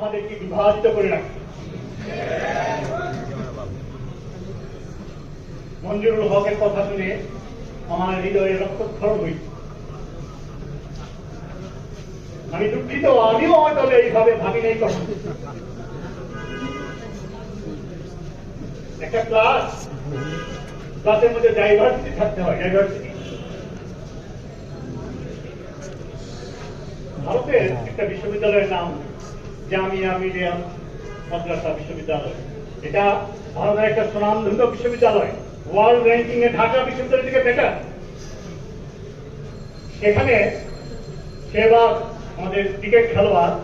আমাদেরকে বিভাজিত করে রাখছে। মঞ্জুরুল হকের কথা শুনে আমার হৃদয়ে রক্তক্ষরণ হয়েছে। আমি দুঃখিত, আমিও হয়তো এইভাবে ভাবি নাই কখনো। একটা ক্লাস ক্লাসের মধ্যে ডাইভার্সিটি থাকতে হয় ডাইভার্সিটি ভারতের একটা বিশ্ববিদ্যালয়ের নাম জামিয়া মিডিয়াম মাদ্রাসা বিশ্ববিদ্যালয়। এটা ভারতের একটা সুনামধন্য বিশ্ববিদ্যালয়। ওয়ার্ল্ড র্যাঙ্কিং এ ঢাকা বিশ্ববিদ্যালয় থেকে বেটার সেখানে সেবার আমাদের ক্রিকেট খেলোয়াড়,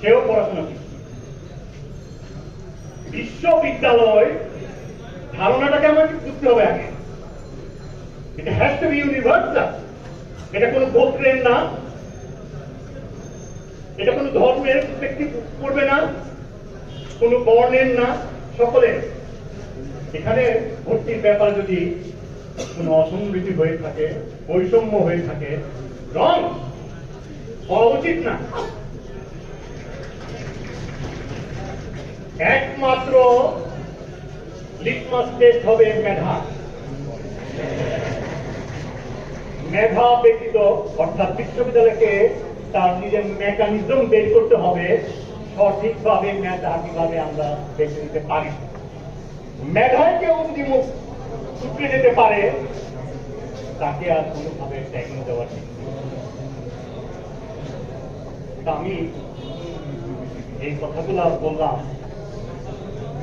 সেও পড়াশোনা করছে। বিশ্ববিদ্যালয় ধারণাটাকে আমাকে বুঝতে হবে আগে। এটা হ্যাজ টু বি ইউনিভার্সাল এটা কোনো গোত্রের না। এটা কোনো ধর্মের ব্যক্তি করবে না, কোনো বর্ণের না, সকলের। এখানে ভর্তির ব্যাপার যদি কোনো অসংগতি হয়ে থাকে, বৈষম্য হয়ে থাকে, রং হওয়া উচিত না। একমাত্র লিটমাস টেস্ট হবে মেধা। মেধা ব্যতীত, অর্থাৎ বিশ্ববিদ্যালয়কে তার নিজের মেকানিজম বের করতে হবে, সঠিকভাবে মেধা কীভাবে আমরা বেছে নিতে পারি। মেধায় কেউ যদি মুখ যেতে পারে, তাকে আর কোনোভাবে ঠিক আমি এই কথাগুলো বললাম,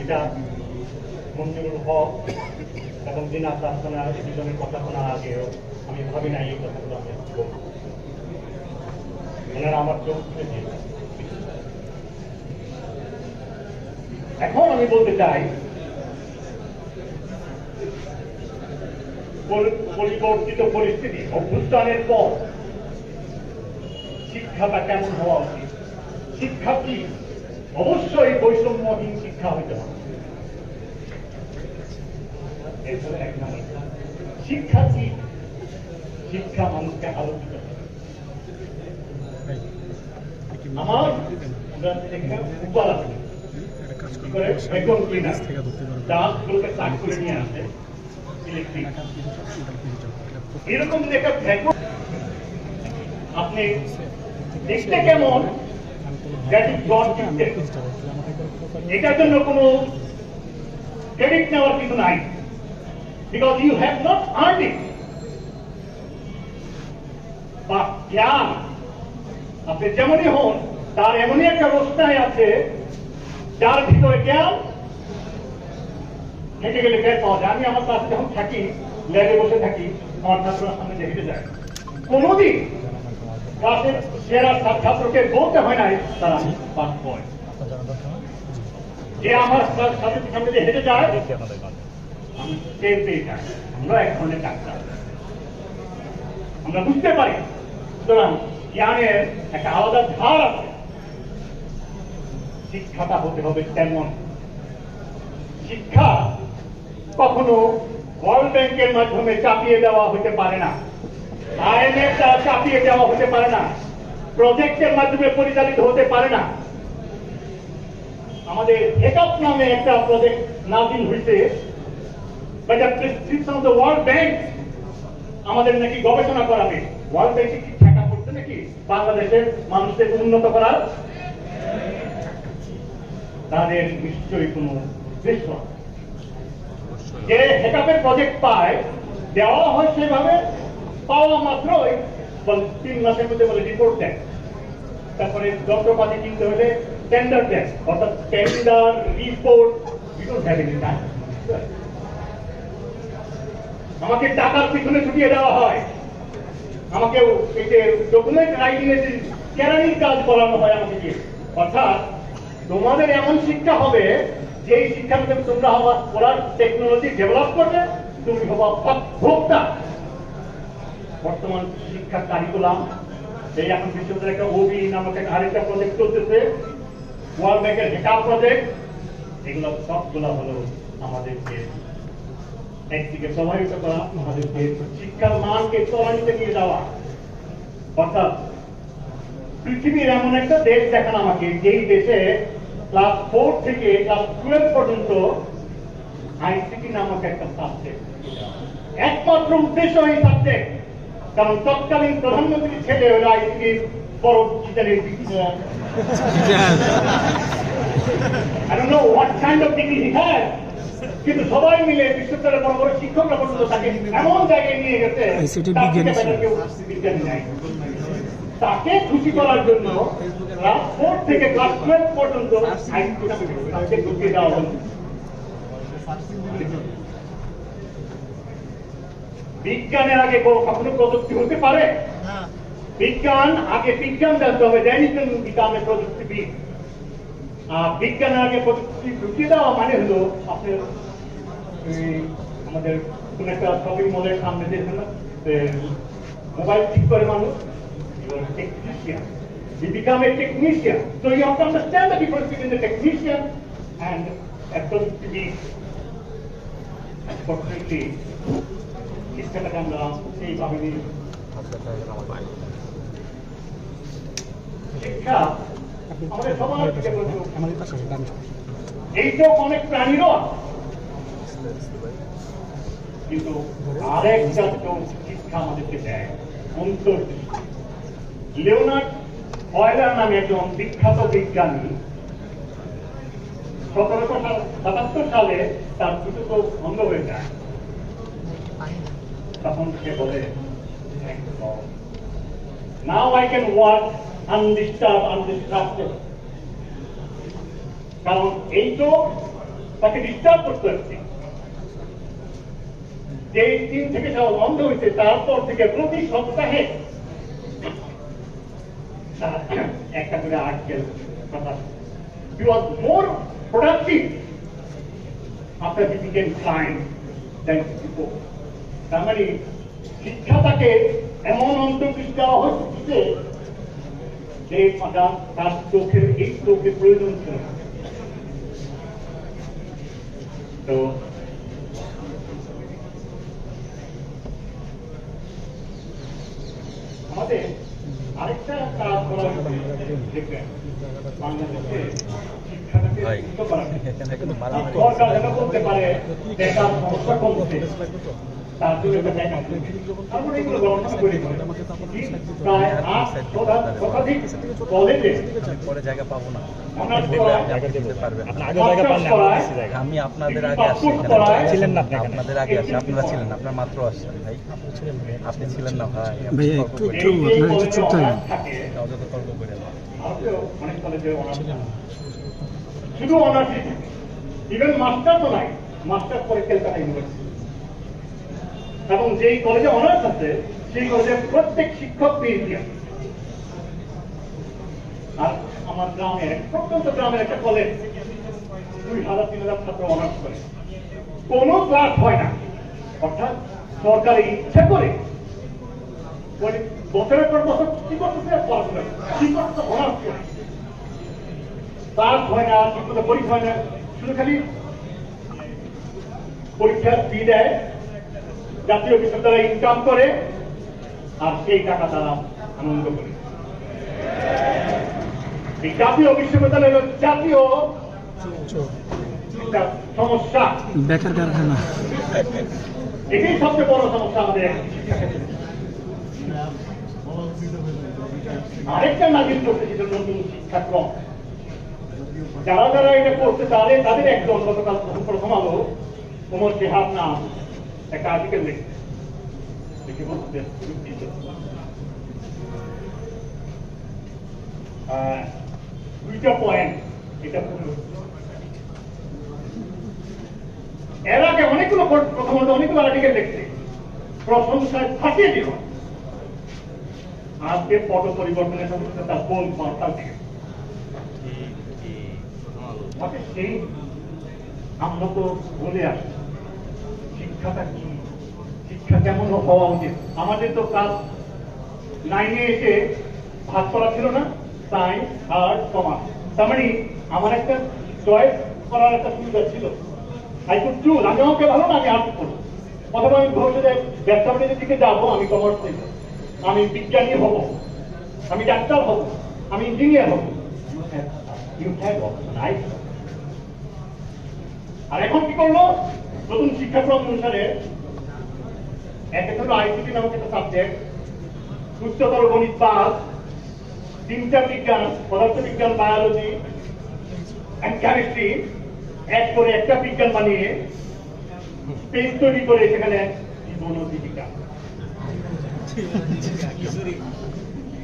এটা মঞ্জুরুল হক এবং দুজনের কথা শোনার আগেও আমি ভাবি না এই কথাগুলো আমি ওনারা আমার চোখ খুলে এখন আমি বলতে চাই পরিবর্তিত পরিস্থিতি, অভ্যুত্থানের পর শিক্ষাটা কেমন হওয়া উচিত? শিক্ষা কি? অবশ্যই বৈষম্যহীন শিক্ষা হইতে হবে। শিক্ষা কি? শিক্ষা মানুষকে আলোকিত করে। আমার আমরা এখানে উপর আছে কি করে বেকন ক্লিনার দাঁতগুলোকে সাফ করে নিয়ে আসে ইলেকট্রিক এরকম দেখে ভ্যাকুম আপনি দেখতে কেমন দ্যাট ইজ গড এটার জন্য কোনো ক্রেডিট নেওয়ার কিছু নাই because you have not earn it বা জ্ঞান আপনি যেমনই হন, তার এমনই একটা রোশনাই আছে, যার ভিতরে জ্ঞান হেঁটে গেলে বের পাওয়া যায়। আমি আমার কাছে যখন থাকি ল্যাবে বসে থাকি, আমার ছাত্ররা সামনে হেঁটে যায়। কোনোদিন ক্লাসের সেরা ছাত্র- ছাত্রকে বলতে হয় নাই, তারা পাস পয়েন্ট যে আমার ক্লাস ছাত্রের সামনে দিয়ে হেঁটে যায় আমরা এক ধরনের ডাক্তার। আমরা বুঝতে পারি। সুতরাং জ্ঞানের একটা আলাদা ধার আছে। শিক্ষাটা হতে হবে তেমন। শিক্ষা কখনো ওয়ার্ল্ড ব্যাংকের মাধ্যমে চাপিয়ে দেওয়া হতে পারে না। আইএমএফ দ্বারা চাপিয়ে দেওয়া হতে পারে না। প্রজেক্টের মাধ্যমে পরিচালিত হতে পারে না। আমাদের হেকআপ নামে একটা প্রজেক্ট নাজিল হয়েছে। ওয়ার্ল্ড ব্যাংক আমাদের নাকি গবেষণা করাবে। ওয়ার্ল্ড ব্যাংকে বাংলাদেশের উন্নত তাদের নিশ্চয়ই যে হেকাপের প্রজেক্ট পায়, দেওয়া হয় সেভাবে, পাওয়া তিন মাসের মধ্যে বলে রিপোর্ট দেয়। তারপরে যন্ত্রপাতি কিনতে হলে টেন্ডার দেয়। অর্থাৎ টেন্ডার রিপোর্ট আমাকে টাকার পিছনে ছুটিয়ে দেওয়া হয়। আমাকে ডকুমেন্ট রাইটিং এর কেরানির কাজ করানো হয় আমাকে দিয়ে অর্থাৎ তোমাদের এমন শিক্ষা হবে যে এই শিক্ষার মধ্যে তোমরা হবা, পড়ার টেকনোলজি ডেভেলপ করবে, তুমি হবা ভোক্তা বর্তমান শিক্ষার কারিকুলাম এই এখন বিশ্ববিদ্যালয় একটা ওবি নামক একটা আরেকটা প্রজেক্ট চলতেছে ওয়ার্ল্ড ব্যাংকের হেকাপ প্রজেক্ট এগুলো সবগুলো হলো আমাদেরকে একদিকে প্রভাবিত করা আমাদেরকে শিক্ষার মানকে ত্বরান্বিত নিয়ে যাওয়া। অর্থাৎ পৃথিবীর এমন একটা দেশ দেখান আমাকে যেই দেশে ক্লাস ফোর থেকে ক্লাস টুয়েলভ পর্যন্ত আইসিটি নামক একটা সাবজেক্ট একমাত্র উদ্দেশ্য এই সাবজেক্ট কারণ তৎকালীন প্রধানমন্ত্রীর ছেলে হলো আইসিটির বড় I don't know what kind of degree he has. কিন্তু সবাই মিলে বিশ্ববিদ্যালয়ের বড় বড় শিক্ষকরা পর্যন্ত তাকে এমন জায়গায় নিয়ে গেছে নাই। তাকে খুশি করার জন্য ক্লাস ফোর থেকে ক্লাস টুয়েলভ পর্যন্ত তাকে ঢুকিয়ে দেওয়া হলো। বিজ্ঞানের আগে কোনো- কখনো প্রযুক্তি হতে পারে? বিজ্ঞান আগে বিজ্ঞান জানতে হবে দেন ইউ বিকাম এ প্রযুক্তিবিদ। আর বিজ্ঞানের আগে প্রযুক্তি ঢুকিয়ে দেওয়া মানে হলো আপনার এই আমাদের কোন একটা শপিং মলের সামনে যে মোবাইল ঠিক করে মানুষ technician You become a technician. So you have to understand the difference between the technician and a productivist. Unfortunately, শিক্ষাটাকে আমরা সেইভাবে নিই শিক্ষা অনেক কিন্তু আরেক জাতীয় শিক্ষা আমাদেরকে দেয়, অন্তর্দৃষ্টি। অয়লার নামে একজন বিখ্যাত বিজ্ঞানী সতেরোশো সাতাত্তর সালে তার দুটো তো বন্ধ হয়ে যায়। তখন সে বলে now I can work undisturb undistracted কারণ এই তো তাকে ডিস্টার্ব করতে হচ্ছে। যে দিন থেকে বন্ধ হয়েছে, তারপর থেকে প্রতি সপ্তাহে একটা করে আর্টিকেল প্রকাশ বিকেম ক্লায়েন্ট দেন বিফোর তার মানে শিক্ষা তাকে এমন অন্তর্দৃষ্টি দেওয়া হচ্ছে যে তার তার চোখের এই চোখের প্রয়োজন ছিল তো আমাদের আরেকটা কাজ করা দেখবেন বাংলাদেশে শিক্ষাটাকে ভাই। উন্নত করা উচিত। এখানে কিন্তু মারামারি সরকার যেন পারে বেকার সমস্যা কমছে তার জন্য একটা জায়গা আছে। এগুলো গবেষণা করি প্রায় আট শতাধিক কলেজে পরে জায়গা পাবো না আমি আপনাদের আগে ছিলেন না আপনাদের আগে আসছি। আপনারা ছিলেন না আপনার মাত্র আসছেন ভাই। আপনি ছিলেন না ভাই। ভাইয়া, একটু- একটু আপনারা একটু চুপ থাকেন। অযথা তর্ক করে না ভারতেও অনেক কলেজে অনার্স শুধু অনার্স ইভেন মাস্টার তো নাই। মাস্টার পরে কলকাতা ইউনিভার্সিটি এবং যেই কলেজে অনার্স আছে, সেই কলেজে প্রত্যেক শিক্ষক পিএইচডি আছে আর আমার গ্রামের, প্রত্যন্ত গ্রামের একটা কলেজ দুই হাজার, তিন হাজার ছাত্র অনার্স করে। কোনো ক্লাস হয় না। অর্থাৎ সরকারি ইচ্ছা করে বছরের পর বছর কি করতেছে পড়াশোনা কি করতেছে অনার্স করে। পাস হয় না ঠিক মতো পরীক্ষা হয় না। শুধু খালি পরীক্ষার ফি দেয়। জাতীয় বিশ্ববিদ্যালয় ইনকাম করে আর সেই টাকা তারা আনন্দ করে। এই জাতীয় বিশ্ববিদ্যালয় জাতীয় সমস্যা। বেকার কারখানা। এটাই সবচেয়ে বড় সমস্যা আমাদের আরেকটা নাজির করতে যেটা নতুন শিক্ষাক্রম। যারা যারা এটা করতে তাদের তাদের একজন গতকাল প্রথম আলো ওমর শেহাব নাম। একটা আর্টিকেল লিখে দুইটা পয়েন্ট এটা এর আগে অনেকগুলো পর- প্রথমত অনেকগুলো আর্টিকেল লিখছে। প্রশংসায় ফাটিয়ে দিল। আজকে পট পরিবর্তনের সাথে তার কোন পাল্টাল থেকে সেই আমরা তো বলে আসি। শিক্ষাটা কি? শিক্ষা কেমন হওয়া উচিত? আমাদের তো ক্লাস নাইনে এসে ভাগ করা ছিল না? সায়েন্স আর্ট কমার্স তার মানে আমার একটা চয়েস করার একটা সুবিধা ছিল। আই কুড চুজ আমি আমাকে ভালো না, আমি আর্ট করব অথবা আমি ভবিষ্যতে ব্যবসা বাণিজ্যের দিকে যাব, আমি কমার্স নেব আমি বিজ্ঞানী হব। আমি ডাক্তার হব। আমি ইঞ্জিনিয়ার হব। ইউ হ্যাভ রাইট আর এখন কি করল? নতুন শিক্ষাক্রম অনুসারে একটা হলো আইসিটি নামক একটা সাবজেক্ট উচ্চতর গণিত পাস তিনটা বিজ্ঞান পদার্থবিজ্ঞান বায়োলজি কেমিস্ট্রি এক করে একটা বিজ্ঞান বানিয়ে পেজ তৈরি করে সেখানে জীবন ও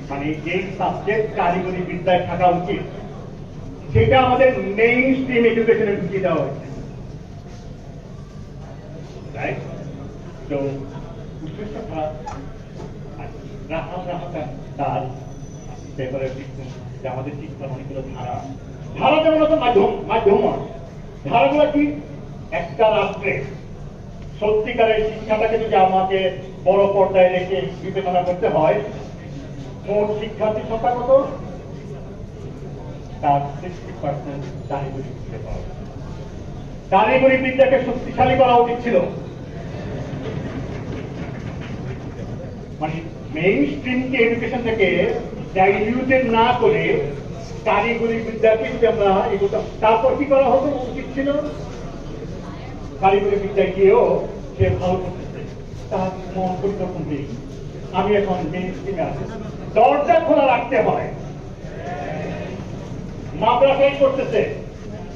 মানে যে সাবজেক্ট কারিগরি বিদ্যায় থাকা উচিত, সেটা আমাদের মেইন স্ট্রিম এডুকেশনে ঢুকিয়ে দেওয়া হয়েছে। Right? So, মাধ্যম কি একটা রাষ্ট্রে সত্যিকারের শিক্ষাটাকে যদি আমাকে বড় পর্দায় রেখে বিবেচনা করতে হয় মোট শিক্ষার্থীর সংখ্যা কত তার সিক্সটি পার্সেন্ট কারিগরি বিদ্যা কারিগরি বিদ্যাকে শক্তিশালী করা উচিত ছিল মানে মেইন স্ট্রিমকে এডুকেশন থেকে ডাইলিউটেড না করে কারিগরি বিদ্যাকে আমরা এগোতাম তারপর কি করা হতো? উচিত ছিল? কারিগরি বিদ্যায় গিয়েও সে ভালো করতেছে তার মন পরিবর্তন নেই আমি এখন মেইন স্ট্রিমে আছি। দরজা খোলা রাখতে হয়। মাদ্রাসায় করতেছে।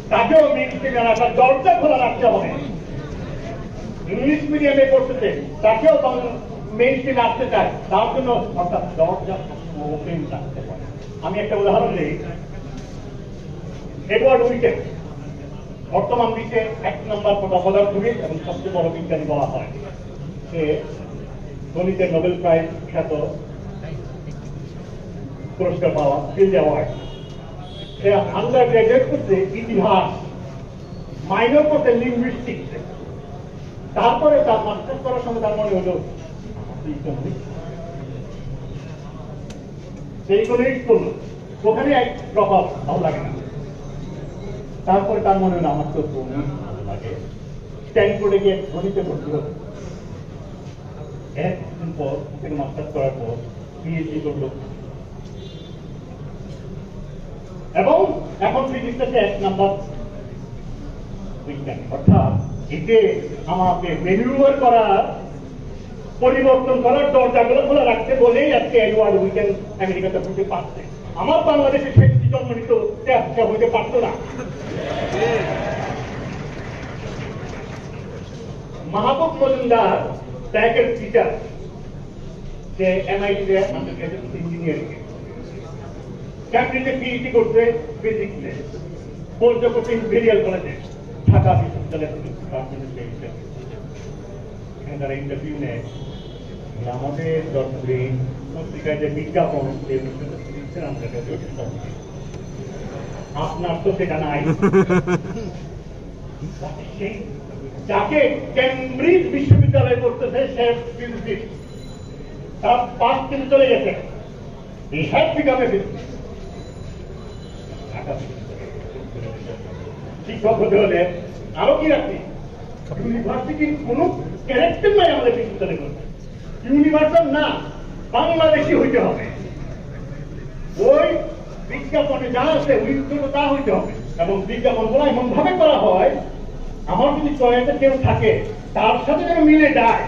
তাকেও মেইন স্ট্রিমে রাখার দরজা খোলা রাখতে হবে ইংলিশ মিডিয়ামে করতেছে। তাকেও মেইন স্ট্রিমে আসতে চায়, তার জন্য অর্থাৎ দরজা ওপেন রাখতে হয়। আমি একটা উদাহরণ দিই। এডওয়ার্ড উইটেন বর্তমান বিশ্বে এক নম্বর পদার্থবিদ এবং সবচেয়ে বড় বিজ্ঞানী বলা হয়। সে গণিতের নোবেল প্রাইজ খ্যাত পুরস্কার পাওয়া ফিল্ড অ্যাওয়ার্ড সে আন্ডার গ্রাজুয়েট করছে ইতিহাস মাইনর করছে লিঙ্গুইস্টিক্স তারপরে তার মাস্টার্স করার সময় তার মনে হলো ওখানে এক প্রভাব ভালো লাগে না। তারপরে তার মনে হলো আমার তো ভালো লাগে। গিয়ে একদিন পর তিনি মাস্টার্স করার পর পিএইচডি করল। এবং এখন ফিজিক্সে এক নাম্বার বিজ্ঞানী, অর্থাৎ এতে আমাকে মেনুভার করার পরিবর্তন করার দরজাগুলো খোলা রাখতে বলেই আজকে এডওয়ার্ড উইকেন আমেরিকাতে হতে পারছে। আমার বাংলাদেশে সে যদি জন্ম নিত আজকে হইতে পারতো না। মাহবুব মজুমদার, ব্যাগের টিচার সে এমআইটিতে ইঞ্জিনিয়ারিং ক্যাম্ব্রিজে পিএইচডি করছে ফিজিক্সে পোস্ট করছে ইম্পেরিয়াল কলেজে ঢাকা বিশ্ববিদ্যালয় থেকে ইন্টারভিউ নেয়। যে আমাদের দর্শক পত্রিকায় যে বিজ্ঞাপন দিচ্ছেন আমরা। আপনার তো সেটা নাই যাকে বিশ্ববিদ্যালয়ে করতেছে সে তার পাস কিন্তু চলে গেছে বিকাম শিক্ষক হতে হলে আরও কি রাখছি ইউনিভার্সিটির কোন ক্যারেক্টার নাই আমাদের বিশ্ববিদ্যালয় করতে। ইউনিভার্সাল না, বাংলাদেশি হইতে হবে। ওই বিজ্ঞাপনে যা আছে উল্টো তা হইতে হবে। এবং বিজ্ঞাপনগুলো এমন ভাবে করা হয়, আমার যদি চয়েসে কেউ থাকে, তার সাথে যেন মিলে যায়।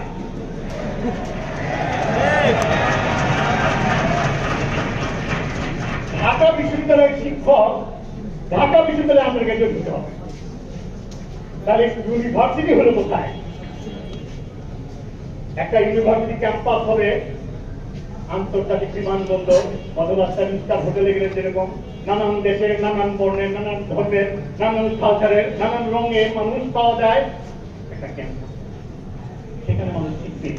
ঢাকা বিশ্ববিদ্যালয়ের শিক্ষক, ঢাকা বিশ্ববিদ্যালয়ে আমাদের গ্রাজুয়েট হতে হবে। তাহলে ইউনিভার্সিটি হলো কোথায়? ইউনিভার্সিটি ক্যাম্পাস হবে, আন্তর্জাতিক বিমানবন্দর অথবা সেভেন স্টার হোটেলে গেলে যেরকম নানান দেশের নানান বর্ণের, নানান ধর্মের, নানান কালচারের নানান রঙের মানুষ পাওয়া যায় একটা ক্যাম্পাস সেখানে মানুষ শিখবে,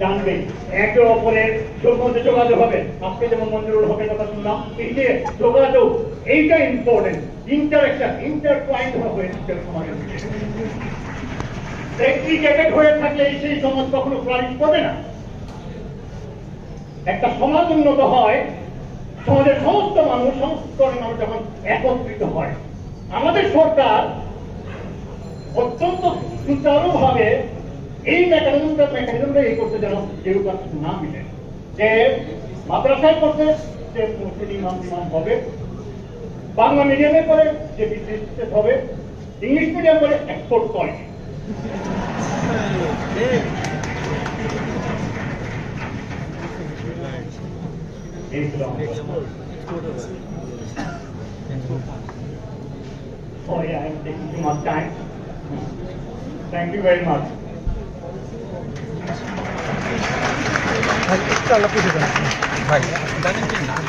জানবে, একে অপরের মধ্যে যোগাযোগ হবে। আজকে যেমন মঞ্জুরুল হকের কথা শুনলাম, এই যে যোগাযোগ, এইটা ইম্পর্টেন্ট ইন্টারেকশন ইন্টারপ্লাইন্ড হয়ে সমাজের সেগ্রিগেটেড হয়ে থাকলে সেই সমাজ কখনো ফ্লারিশ করবে না। একটা সমাজ উন্নত হয়, সমাজের সমস্ত মানুষ সমস্ত মানুষ যখন একত্রিত হয়, আমাদের সরকার অত্যন্ত সুচারুভাবে এই মেকানিজমটা মেকানিজমটা এই করতে যেন কেউ না মিলে। যে মাদ্রাসায় করতে যে মুসলিম ইমাম হবে, বাংলা মিডিয়ামে করে যে বিদ্যুৎ হবে ইংলিশ মিডিয়াম করে এক্সপোর্ট করে। Oh yeah, I'm taking too much time. Thank you very much. Thank you.